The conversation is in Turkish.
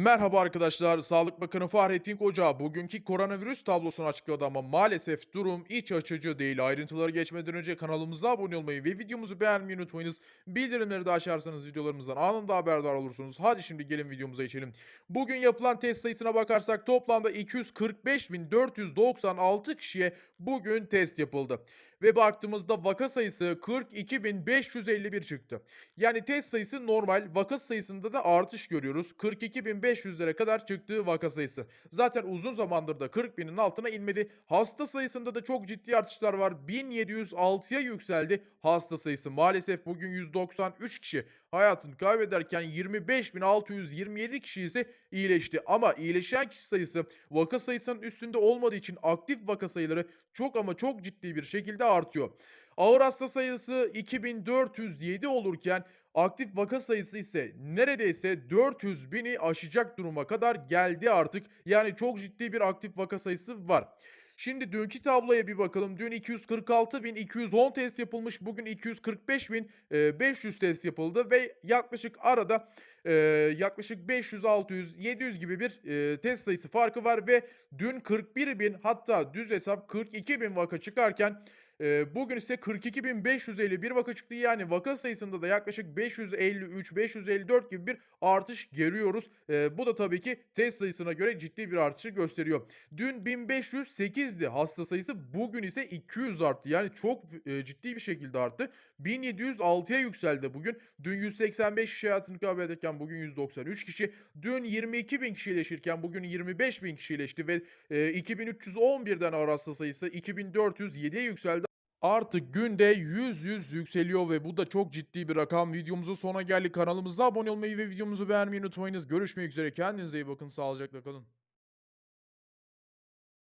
Merhaba arkadaşlar. Sağlık Bakanı Fahrettin Koca bugünkü koronavirüs tablosunu açıkladı ama maalesef durum iç açıcı değil. Ayrıntıları geçmeden önce kanalımıza abone olmayı ve videomuzu beğenmeyi unutmayınız. Bildirimleri de açarsanız videolarımızdan anında haberdar olursunuz. Hadi şimdi gelin videomuza geçelim. Bugün yapılan test sayısına bakarsak toplamda 245.496 kişiye bugün test yapıldı. Ve baktığımızda vaka sayısı 42.551 çıktı. Yani test sayısı normal, vaka sayısında da artış görüyoruz. 42.500'lere kadar çıktığı vaka sayısı. Zaten uzun zamandır da 40 binin altına inmedi. Hasta sayısında da çok ciddi artışlar var. 1706'ya yükseldi hasta sayısı. Maalesef bugün 193 kişi hayatını kaybederken 25.627 kişi ise iyileşti. Ama iyileşen kişi sayısı vaka sayısının üstünde olmadığı için aktif vaka sayıları çok ama çok ciddi bir şekilde artıyor. Ağır hasta sayısı 2407 olurken aktif vaka sayısı ise neredeyse 400 bini aşacak duruma kadar geldi artık. Yani çok ciddi bir aktif vaka sayısı var. Şimdi dünkü tabloya bir bakalım. Dün 246.210 test yapılmış. Bugün 245.500 test yapıldı ve yaklaşık arada e, yaklaşık 500, 600, 700 gibi bir e, test sayısı farkı var ve dün 41.000 hatta düz hesap 42.000 vaka çıkarken Eee, bugün ise 42.551 vaka çıktı. Yani vaka sayısında da yaklaşık 553-554 gibi bir artış görüyoruz. Eee, bu da tabii ki test sayısına göre ciddi bir artışı gösteriyor. Dün 1508'di hasta sayısı. Bugün ise 200 arttı. Yani çok eee, ciddi bir şekilde arttı. 1706'ya yükseldi bugün. Dün 185 kişi hayatını kaybederken bugün 193 kişi. Dün 22.000 kişi iyileşirken bugün 25.000 kişi iyileşti ve eee, 2311'den ağır hasta sayısı 2407'ye yükseldi. Artık günde 100-100 yükseliyor ve bu da çok ciddi bir rakam. Videomuzun sonuna geldik. Kanalımıza abone olmayı ve videomuzu beğenmeyi unutmayınız. Görüşmek üzere. Kendinize iyi bakın. Sağlıcakla kalın.